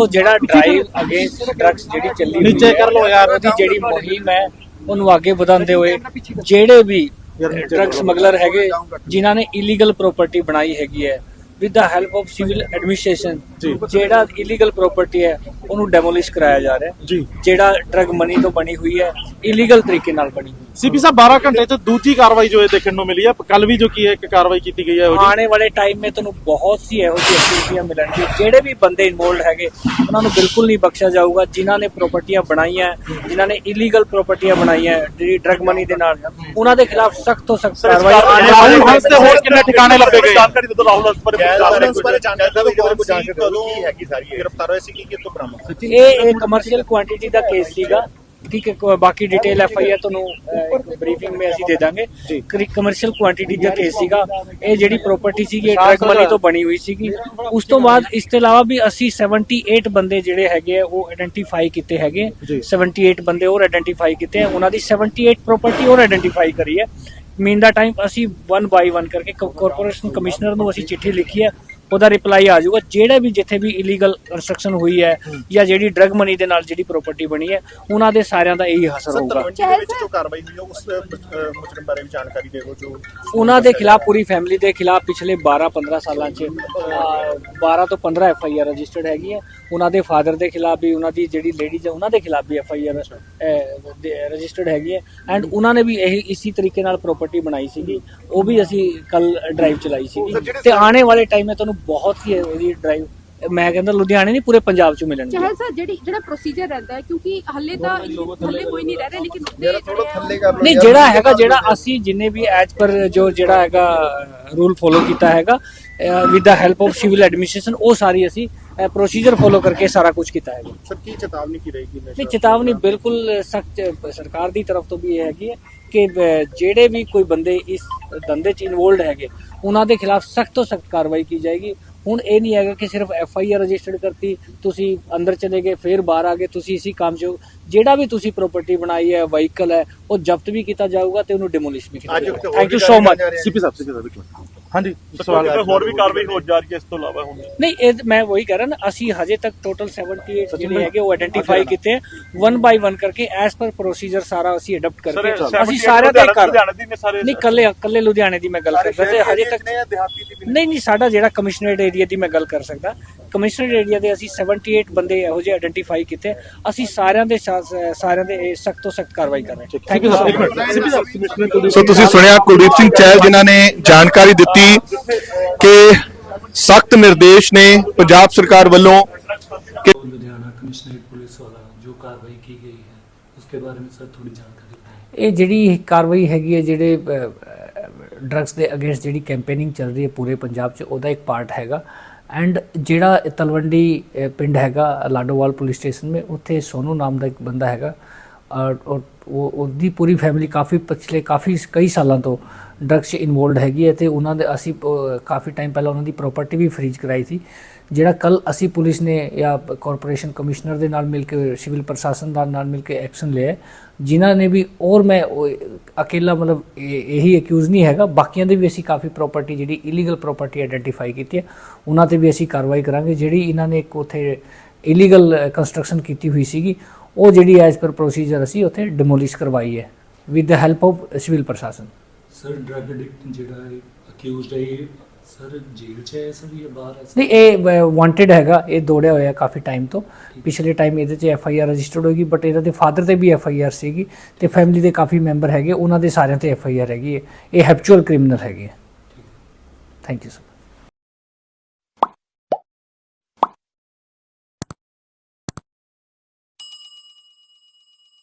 ਦੇਖੋ ਜਿਹੜਾ drive against drugs ਜਿਹੜੀ ਚੱਲੀ ਹੋਈ ਨੀਚੇ ਕਰ ਲਓ ਯਾਰ। ਉਹਦੀ ਜਿਹੜੀ ਮੁਹਿੰਮ ਹੈ ਉਹਨੂੰ ਅੱਗੇ ਵਧਾਉਂਦੇ ਹੋਏ ਜਿਹੜੇ ਵੀ ਡਰੱਗ ਸਮਗਲਰ ਹੈਗੇ ਜਿਨ੍ਹਾਂ ਨੇ ਇਲੀਗਲ ਪ੍ਰਾਪਰਟੀ ਬਣਾਈ ਹੈਗੀ ਹੈ with the help of civil administration. ਜਿਹੜਾ ਇਲੀਗਲ ਪ੍ਰਾਪਰਟੀ ਹੈ ਉਹਨੂੰ ਡੈਮੋਲਿਸ਼ ਕਰਾਇਆ ਜਾ ਰਿਹਾ ਜਿਹੜਾ ਡਰੱਗ ਮਨੀ ਤੋਂ ਬਣੀ ਹੋਈ ਹੈ ਇਲੀਗਲ ਤਰੀਕੇ ਨਾਲ ਬਣੀ ਸੀਪੀ ਸਾਹਿਬ 12 ਘੰਟੇ ਚ ਦੂਜੀ ਕਾਰਵਾਈ ਜੋ ਇਹ ਦੇਖਣ ਨੂੰ ਮਿਲੀ ਹੈ ਕੱਲ ਵੀ ਜੋ ਕੀ ਹੈ ਇੱਕ ਕਾਰਵਾਈ ਕੀਤੀ ਗਈ ਹੈ ਉਹ ਜੀ ਆਉਣੇ ਵਾਲੇ ਟਾਈਮ 'ਮੇ ਤੁਹਾਨੂੰ ਬਹੁਤ ਸੀ ਇਹੋ ਜਿਹੀ ਐਕਟੀਵਿਟੀਆਂ ਮਿਲਣਗੀਆਂ ਜਿਹੜੇ ਵੀ ਬੰਦੇ ਇਨਵੋਲਡ ਹੈਗੇ ਉਹਨਾਂ ਨੂੰ ਬਿਲਕੁਲ ਨਹੀਂ ਬਖਸ਼ਿਆ ਜਾਊਗਾ। ਜਿਨ੍ਹਾਂ ਨੇ ਪ੍ਰਾਪਰਟੀਆਂ ਬਣਾਈਆਂ ਜਿਨ੍ਹਾਂ ਨੇ ਇਲੀਗਲ ਪ੍ਰਾਪਰਟੀਆਂ ਬਣਾਈਆਂ ਜਿਹੜੀ ਡਰਗ ਮਨੀ ਦੇ ਨਾਲ ਉਹਨਾਂ ਦੇ ਖਿਲਾਫ ਸਖਤ ਤੋਂ ਸਖਤ ਕਾਰਵਾਈ ਆਉਣੇ ਵਾਲੇ ਰਾਹੁਲ ਹੰਸ ਦੇ ਹੋਰ ਕਿੰਨੇ ਠਿਕਾਣੇ ਲੱਭੇ ਗਏ? ਜਾਣਕਾਰੀ ਦਿੱਤੋ ਰਾਹੁਲ ਹੰਸ ਇਹ? ਗ੍ਰਿਫਤਾਰ ਹੋਏ ਸੀ ਕਿ ਕਿਤੋਂ ਬਰਾਮਦ ਇਹ ਇੱਕ ਕਮਰਸ਼ੀਅਲ ਕੁਆਂਟੀਟੀ ਦਾ ਕੇਸ ਸੀਗਾ। ਹੈ ਕੋ- ਬਾਕੀ ਡਿਟੇਲ ਐਫ ਆਈ ਆਰ ਤੁਹਾਨੂੰ ਬਰੀਫਿੰਗ ਵਿੱਚ ਅਸੀਂ ਦੇ ਦਾਂਗੇ। ਕਮਰਸ਼ੀਅਲ ਕੁਆਂਟੀਟੀ ਦਾ ਕੇਸ ਸੀਗਾ। ਇਹ ਜਿਹੜੀ ਪ੍ਰਾਪਰਟੀ ਸੀਗੀ ਡਰਗ ਮਨੀ ਤੋਂ ਬਣੀ ਹੋਈ ਸੀਗੀ। ਉਸ ਤੋਂ ਬਾਅਦ ਇਸ ਤੋਂ ਇਲਾਵਾ ਵੀ ਅਸੀਂ 78 ਬੰਦੇ ਜਿਹੜੇ ਹੈਗੇ ਆ, ਉਹ ਆਇਡੈਂਟੀਫਾਈ ਕੀਤੇ ਹੈਗੇ। ਆ। ਜੀ। 78 ਬੰਦੇ ਹੋਰ ਆਇਡੈਂਟੀਫਾਈ ਕੀਤੇ ਆ। ਉਹਨਾਂ ਦੀ 78 ਪ੍ਰਾਪਰਟੀ ਹੋਰ ਆਇਡੈਂਟੀਫਾਈ ਕਰੀ ਹੈ। ਮੀਨ ਦਾ ਟਾਈਮ ਅਸੀਂ 1 ਬਾਈ 1 ਕਰਕੇ ਕਾਰਪੋਰੇਸ਼ਨ ਕਮਿਸ਼ਨਰ ਨੂੰ ਅਸੀਂ ਚਿੱਠੀ ਲਿਖੀ ਹੈ। ਉਹਦਾ ਰਿਪਲਾਈ ਆ ਜਾਊਗਾ। ਜਿਹੜੇ ਵੀ ਜਿੱਥੇ ਵੀ ਇਲੀਗਲ ਕੰਸਟਰਕਸ਼ਨ ਹੋਈ ਹੈ ਜਾਂ ਜਿਹੜੀ ਡਰਗ ਮਨੀ ਦੇ ਨਾਲ ਜਿਹੜੀ ਪ੍ਰਾਪਰਟੀ ਬਣੀ ਹੈ ਉਹਨਾਂ ਦੇ ਸਾਰਿਆਂ ਦਾ ਇਹੀ ਅਸਰ ਹੋਊਗਾ। 70 ਦੇ ਵਿੱਚ ਜੋ ਕਾਰਵਾਈ ਹੋਈ ਹੈ ਉਸ ਅਹ, ਮੁਜਰਮ ਬਾਰੇ ਵੀ ਜਾਣਕਾਰੀ ਦਿਓ ਜੋ ਉਹਨਾਂ ਦੇ ਖਿਲਾਫ ਪੂਰੀ ਫੈਮਿਲੀ ਦੇ ਖਿਲਾਫ ਪਿਛਲੇ 12-15 ਸਾਲਾਂ 'ਚ ਅਹ, 12 ਤੋਂ 15 ਐਫ ਆਈ ਆਰ ਰਜਿਸਟਰਡ ਹੈਗੀ ਹੈ ਉਹਨਾਂ ਦੇ ਫਾਦਰ ਦੇ ਖਿਲਾਫ ਵੀ ਉਹਨਾਂ ਦੀ ਜਿਹੜੀ ਲੇਡੀਜ਼ ਹੈ ਉਹਨਾਂ ਦੇ ਖਿਲਾਫ ਵੀ ਐਫ ਆਈ ਆਰ ਰਜਿਸਟਰਡ ਹੈਗੀ ਹੈ ਐਂਡ ਉਹਨਾਂ ਨੇ ਵੀ ਇਹ ਇਸੇ ਤਰੀਕੇ ਨਾਲ ਪ੍ਰਾਪਰਟੀ ਬਣਾਈ ਸੀਗੀ। ਉਹ ਵੀ ਅਸੀਂ ਕੱਲ ਡਰਾਈਵ ਚਲਾਈ ਸੀਗੀ। ਤੇ ਆਉਣੇ ਵਾਲੇ ਟਾਈਮ 'ਚ ਤੁਹਾਨੂੰ ਬਹੁਤ ਹੀ ਇਹਦੀ ਡਰਾਈਵ ਮੈਂ ਕਹਿੰਦਾ ਲੁਧਿਆਣੇ ਨਹੀਂ ਪੂਰੇ ਪੰਜਾਬ 'ਚ ਮਿਲਣਗੇ। ਚਾਹੇ ਸਰ ਜਿਹੜੀ ਜਿਹੜਾ ਪ੍ਰੋਸੀਜਰ ਰਹਿੰਦਾ ਹੈ ਕਿਉਂਕਿ ਹੱਲੇ ਤਾਂ ਥੱਲੇ ਕੋਈ ਨਹੀਂ ਰਹਿ ਰਿਹਾ ਲੇਕਿਨ ਉੱਤੇ ਥੋੜਾ ਥੱਲੇ ਕਰ ਲਓ ਨਹੀਂ ਜਿਹੜਾ ਹੈਗਾ ਜਿਹੜਾ ਅਸੀਂ ਜਿੰਨੇ ਵੀ ਐਜ ਪਰ ਜੋ ਜਿਹੜਾ ਹੈਗਾ ਰੂਲ ਫੋਲੋ ਕੀਤਾ ਹੈਗਾ with the help of civil administration ਉਹ ਸਾਰੀ ਅਸੀਂ ਪ੍ਰੋਸੀਜਰ ਫੋਲੋ ਕਰਕੇ ਸਾਰਾ ਕੁਝ ਕੀਤਾ ਹੈਗਾ। ਸਰ ਕੀ ਚੇਤਾਵਨੀ ਕੀ ਰਹੇਗੀ ਨਹੀਂ ਚੇਤਾਵਨੀ ਬਿਲਕੁਲ ਸਖਤ ਸਰਕਾਰ ਦੀ ਤਰਫ ਤੋਂ ਵੀ ਇਹ ਹੈਗੀ ਹੈ ਕਿ ਜਿਹੜੇ ਵੀ ਕੋਈ ਬੰਦੇ ਇਸ ਧੰਦੇ 'ਚ ਇਨਵੋਲਡ ਹੈਗੇ ਉਹਨਾਂ ਦੇ ਖਿਲਾਫ ਸਖਤ ਤੋਂ ਸਖਤ ਕਾਰਵਾਈ ਕੀ ਜਾਏਗੀ। ਹੁਣ ਇਹ ਨਹੀਂ ਹੈਗਾ ਕਿ ਸਿਰਫ ਐਫ ਆਈ ਆਰ ਰਜਿਸਟਰਡ ਕਰਤੀ ਤੁਸੀਂ ਅੰਦਰ ਚਲੇ ਗਏ ਫਿਰ ਬਾਹਰ ਆ ਗਏ ਤੁਸੀਂ ਇਸੇ ਕੰਮ 'ਚ। ਜਿਹੜਾ ਵੀ ਤੁਸੀਂ ਪ੍ਰਾਪਰਟੀ ਬਣਾਈ ਹੈ ਵਹੀਕਲ ਹੈ ਉਹ ਜ਼ਬਤ ਵੀ ਕੀਤਾ ਜਾਊਗਾ ਤੇ ਉਹਨੂੰ ਡਿਮੋਲਿਸ਼ ਵੀ ਕੀਤਾ ਜਾਊਗਾ। Thank you so much C P Sahib CP ਸਾਹਿਬ ਹਾਂਜੀ ਸਵਾਲ ਸਵਾਲ ਹੋਰ ਵੀ ਕਾਰਵਾਈ ਹੋ ਜਾ ਰਹੀ ਹੈ ਇਸ ਤੋਂ ਇਲਾਵਾ ਹੁਣ। ਨਹੀਂ ਇਹ ਮੈਂ ਵਹੀ ਕਹਿ ਰਿਹਾ ਨਾ ਅਸੀਂ ਹਜੇ ਤੱਕ ਟੋਟਲ 78 ਜਿਹੜੇ ਹੈਗੇ ਉਹ ਆਇਡੈਂਟੀਫਾਈ ਕੀਤੇ ਵਨ ਬਾਈ ਵਨ ਕਰਕੇ ਐਸ ਪਰ ਪ੍ਰੋਸੀਜਰ ਸਾਰਾ ਅਸੀਂ ਅਡਾਪਟ ਕਰਕੇ ਅਸੀਂ ਸਾਰਿਆਂ ਦੇ ਕਰ ਲੁਧਿਆਣੇ ਦੀ ਨੇ ਸਾਰੇ ਨਹੀਂ ਕੱਲੇ ਕੱਲੇ ਲੁਧਿਆਣੇ ਦੀ ਮੈਂ ਗੱਲ ਕਰਦਾ। ਤੇ ਹਜੇ ਤੱਕ ਦਿਹਾਤੀ ਦੀ ਵੀ ਨਹੀਂ ਨਹੀਂ ਸਾਡਾ ਜਿਹੜਾ ਕਮਿਸ਼ਨਰੇਟ ਏਰੀਆ ਦੀ ਮੈਂ ਗੱਲ ਕਰ ਸਕਦਾ। ਕਮਿਸ਼ਨਰ ਏਰੀਆ ਦੇ ਅਸੀਂ 78 ਬੰਦੇ ਇਹੋ ਜਿਹੇ ਆਇਡੈਂਟੀਫਾਈ ਕੀਤੇ। ਅਸੀਂ ਸਾਰਿਆਂ ਦੇ ਸਾਰਿਆਂ ਦੇ ਸਖਤ ਤੋਂ ਸਖਤ ਕਾਰਵਾਈ ਕਰ ਰਹੇ ਥੈਂਕ ਤੁਸੀਂ ਸੁਣਿਆ ਕੁਲਦੀਪ ਸਿੰਘ ਚਹਿਲ ਜਿਨ੍ਹਾਂ ਨੇ ਜਾਣਕਾਰੀ ਦਿੱਤੀ ਕਿ ਸਖਤ ਨਿਰਦੇਸ਼ ਨੇ ਪੰਜਾਬ ਸਰਕਾਰ ਵੱਲੋਂ ਕਿ ਲੁਧਿਆਣਾ ਕਮਿਸ਼ਨਰੇਟ ਪੁਲਿਸ ਵਾਲਾ ਜੋ ਕਾਰਵਾਈ ਕੀ ਗਈ ਹੈ ਉਸਕੇ ਬਾਰੇ ਵਿੱਚ ਥੋੜੀ ਜਾਣਕਾਰੀ ਇਹ ਜਿਹੜੀ ਕਾਰਵਾਈ ਹੈਗੀ ਹੈ ਜਿਹੜੇ ਡਰੱਗਸ ਦੇ ਅਗੇਂਸਟ ਜਿਹੜੀ ਕੈਂਪੇਨਿੰਗ ਚੱਲ ਰਹੀ ਹੈ ਪੂਰੇ ਪੰਜਾਬ 'ਚ ਉਹਦਾ ਇੱਕ ਪਾਰਟ ਹੈਗਾ। ਐਂਡ ਜਿਹੜਾ ਤਲਵੰਡੀ ਪਿੰਡ ਹੈਗਾ ਲਾਡੋਵਾਲ ਪੁਲਿਸ ਸਟੇਸ਼ਨ ਮੇ, ਉੱਥੇ ਸੋਨੂ ਨਾਮ ਦਾ ਇੱਕ ਬੰਦਾ ਹੈਗਾ ਔਰ ਉਹ ਉਹਦੀ ਪੂਰੀ ਫੈਮਿਲੀ ਕਾਫੀ ਪਿਛਲੇ ਕਾਫੀ ਕਈ ਸਾਲਾਂ ਤੋਂ ਡਰੱਗਸ 'ਚ ਇਨਵੋਲਡ ਹੈਗੀ ਹੈ ਤੇ ਉਹਨਾਂ ਦੇ ਅਸੀਂ ਕਾਫੀ ਟਾਈਮ ਪਹਿਲਾਂ ਉਹਨਾਂ ਦੀ ਪ੍ਰਾਪਰਟੀ ਵੀ ਫਰੀਜ਼ ਕਰਾਈ ਸੀ, ਜਿਹੜਾ ਕੱਲ ਅਸੀਂ ਪੁਲਿਸ ਨੇ ਜਾਂ ਕਾਰਪੋਰੇਸ਼ਨ ਕਮਿਸ਼ਨਰ ਦੇ ਨਾਲ ਮਿਲ ਕੇ ਸਿਵਲ ਪ੍ਰਸ਼ਾਸਨ ਦਾ ਨਾਲ ਮਿਲ ਕੇ ਐਕਸ਼ਨ ਲਿਆ ਜਿਨ੍ਹਾਂ ਨੇ ਵੀ ਔਰ ਮੈਂ ਉਹ, ਅਕੇਲਾ ਮਤਲਬ ਇਹ- ਇਹੀ ਅਕਿਊਜ਼ ਨਹੀਂ ਹੈਗਾ, ਬਾਕੀਆਂ ਦੇ ਵੀ ਅਸੀਂ ਕਾਫੀ ਪ੍ਰਾਪਰਟੀ ਜਿਹੜੀ ਇਲੀਗਲ ਪ੍ਰਾਪਰਟੀ ਆਇਡੈਂਟੀਫਾਈ ਕੀਤੀ ਹੈ, ਉਹਨਾਂ ਤੇ ਵੀ ਅਸੀਂ ਕਾਰਵਾਈ ਕਰਾਂਗੇ, ਜਿਹੜੀ ਇਹਨਾਂ ਨੇ ਇੱਕ ਉਥੇ ਇਲੀਗਲ ਕੰਸਟਰਕਸ਼ਨ ਕੀਤੀ ਹੋਈ ਸੀਗੀ ਉਹ ਜਿਹੜੀ ਐਜ਼ ਪਰ ਪ੍ਰੋਸੀਜਰ ਅਸੀਂ ਉੱਥੇ ਡਿਮੋਲਿਸ਼ ਕਰਵਾਈ ਹੈ with the help of civil ਪ੍ਰਸ਼ਾਸਨ। ਸਰ ਡਰਗ ਐਡਿਕਟ ਜਿਹੜਾ ਹੈ ਅਕਿਊਜ਼ਡ ਹੈ ਸਰ ਜੇਲ੍ਹ 'ਚ ਹੈ ਸਰ ਇਹ ਬਾਹਰ ਹੈ ਨਹੀਂ ਇਹ ਵਾਂਟਡ ਹੈਗਾ ਇਹ ਦੌੜਿਆ ਹੋਇਆ ਕਾਫੀ ਟਾਈਮ ਤੋਂ। ਪਿਛਲੇ ਟਾਈਮ ਇਹਦੇ 'ਚ ਐਫ ਆਈ ਆਰ ਰਜਿਸਟਰਡ ਹੋਈ ਬਟ ਇਹਦਾ ਤੇ ਫਾਦਰ ਤੇ ਵੀ ਐਫ ਆਈ ਆਰ ਸੀਗੀ ਤੇ ਫੈਮਿਲੀ ਦੇ ਕਾਫੀ ਮੈਂਬਰ ਹੈਗੇ ਉਹਨਾਂ ਦੇ ਸਾਰਿਆਂ ਤੇ ਐਫ ਆਈ ਆਰ ਹੈਗੀ ਹੈ। ਇਹ ਹੈਪਚੁਅਲ ਕ੍ਰਿਮੀਨਲ ਹੈਗੇ ਥੈਂਕ ਯੂ ਸਰ